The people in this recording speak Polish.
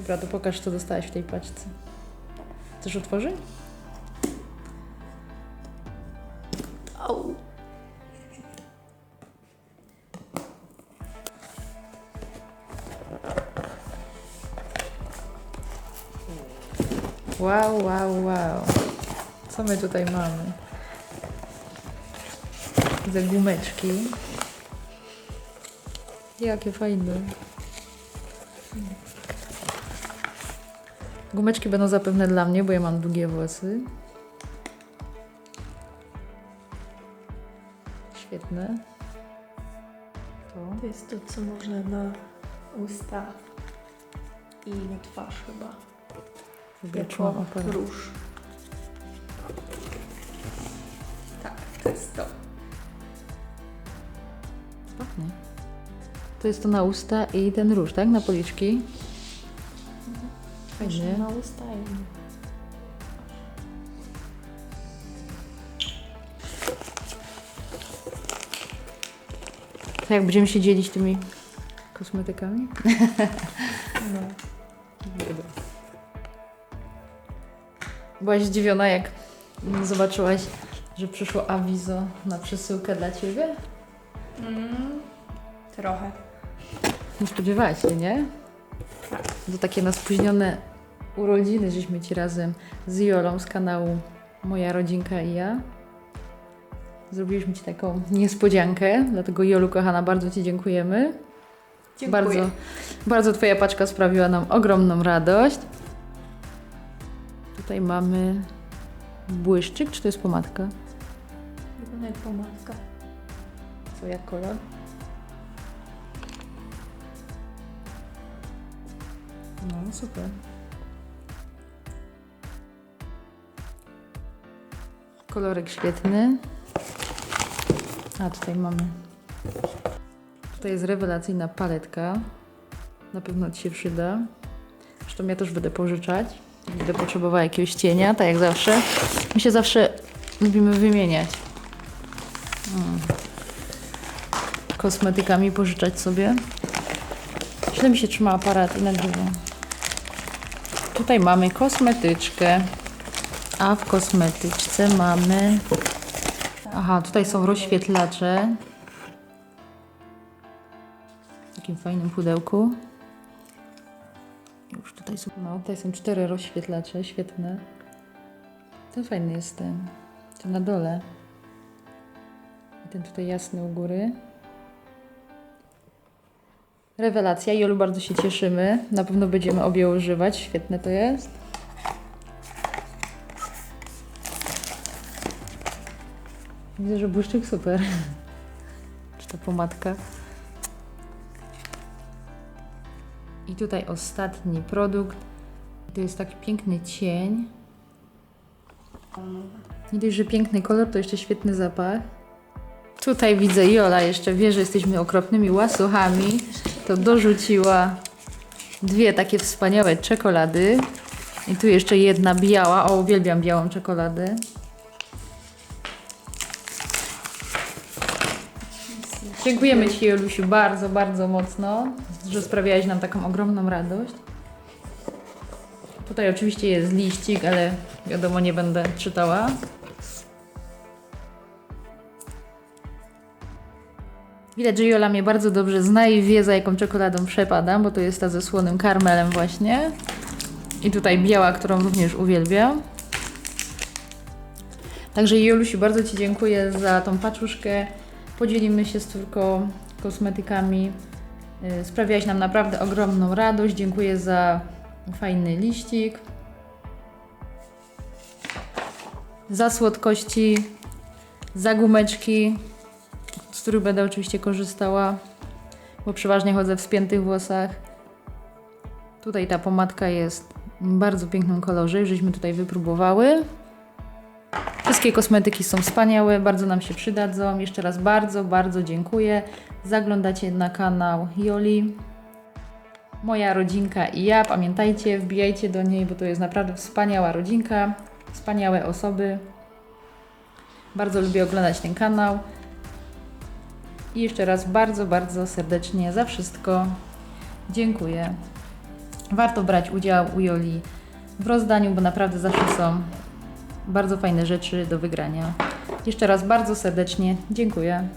Dobra, to pokaż, co dostałaś w tej paczce. Chcesz otworzyć? Au. Wow, wow, wow. Co my tutaj mamy? Widzę gumeczki. Jakie fajne. Gumeczki będą zapewne dla mnie, bo ja mam długie włosy. Świetne. To. To jest to, co można na usta i na twarz chyba. Jako róż. Tak, to jest to. Pachnie. To jest to na usta i ten róż, tak? Na policzki. Fajnie. Usta i... To jak będziemy się dzielić tymi kosmetykami? No. Byłaś zdziwiona, jak zobaczyłaś, że przyszło awizo na przesyłkę dla Ciebie? Mm, trochę. Nie spodziewałaś się, nie? To takie na spóźnione urodziny, żeśmy Ci razem z Jolą z kanału Moja Rodzinka i ja. Zrobiliśmy Ci taką niespodziankę, dlatego Jolu, kochana, bardzo Ci dziękujemy. Dziękuję. Bardzo, bardzo Twoja paczka sprawiła nam ogromną radość. Tutaj mamy błyszczyk, czy to jest pomadka? Wygląda jak pomadka. Co, jak kolor? No, super. Kolorek świetny. A, tutaj mamy. Tutaj jest rewelacyjna paletka. Na pewno Ci się przyda. Zresztą ja też będę pożyczać. Będę potrzebowała jakiegoś cienia, tak jak zawsze. My się zawsze lubimy wymieniać. Mm. Kosmetykami pożyczać sobie. Źle mi się trzyma aparat i nagrywa. Tutaj mamy kosmetyczkę. A w kosmetyczce mamy... Aha, tutaj są rozświetlacze. W takim fajnym pudełku. Już tutaj są, no, tutaj są cztery rozświetlacze, świetne. Ten fajny jest ten, ten na dole. I ten tutaj jasny u góry. Rewelacja. Jolu, bardzo się cieszymy. Na pewno będziemy obie używać. Świetne to jest. Widzę, że błyszczyk super. Czy to pomadka? I tutaj ostatni produkt. To jest taki piękny cień. Nie dość, że piękny kolor, to jeszcze świetny zapach. Tutaj widzę Jola jeszcze wie, że jesteśmy okropnymi łasuchami. To dorzuciła dwie takie wspaniałe czekolady. I tu jeszcze jedna biała. O, uwielbiam białą czekoladę. Dziękujemy Ci, Jolusiu, bardzo, bardzo mocno, że sprawiałaś nam taką ogromną radość. Tutaj oczywiście jest liścik, ale wiadomo, nie będę czytała. Widać, że Jola mnie bardzo dobrze zna i wie, za jaką czekoladą przepadam, bo to jest ta ze słonym karmelem właśnie. I tutaj biała, którą również uwielbiam. Także Jolusiu, bardzo Ci dziękuję za tą paczuszkę. Podzielimy się z córką kosmetykami. Yy, Sprawiałaś nam naprawdę ogromną radość. Dziękuję za fajny liścik. Za słodkości, za gumeczki, z których będę oczywiście korzystała, bo przeważnie chodzę w spiętych włosach. Tutaj ta pomadka jest w bardzo pięknym kolorze, już żeśmy tutaj wypróbowały. Wszystkie kosmetyki są wspaniałe, bardzo nam się przydadzą. Jeszcze raz bardzo, bardzo dziękuję. Zaglądacie na kanał Joli. Moja rodzinka i ja. Pamiętajcie, wbijajcie do niej, bo to jest naprawdę wspaniała rodzinka, wspaniałe osoby. Bardzo lubię oglądać ten kanał. I jeszcze raz bardzo, bardzo serdecznie za wszystko dziękuję. Warto brać udział u Joli w rozdaniu, bo naprawdę zawsze są bardzo fajne rzeczy do wygrania. Jeszcze raz bardzo serdecznie dziękuję.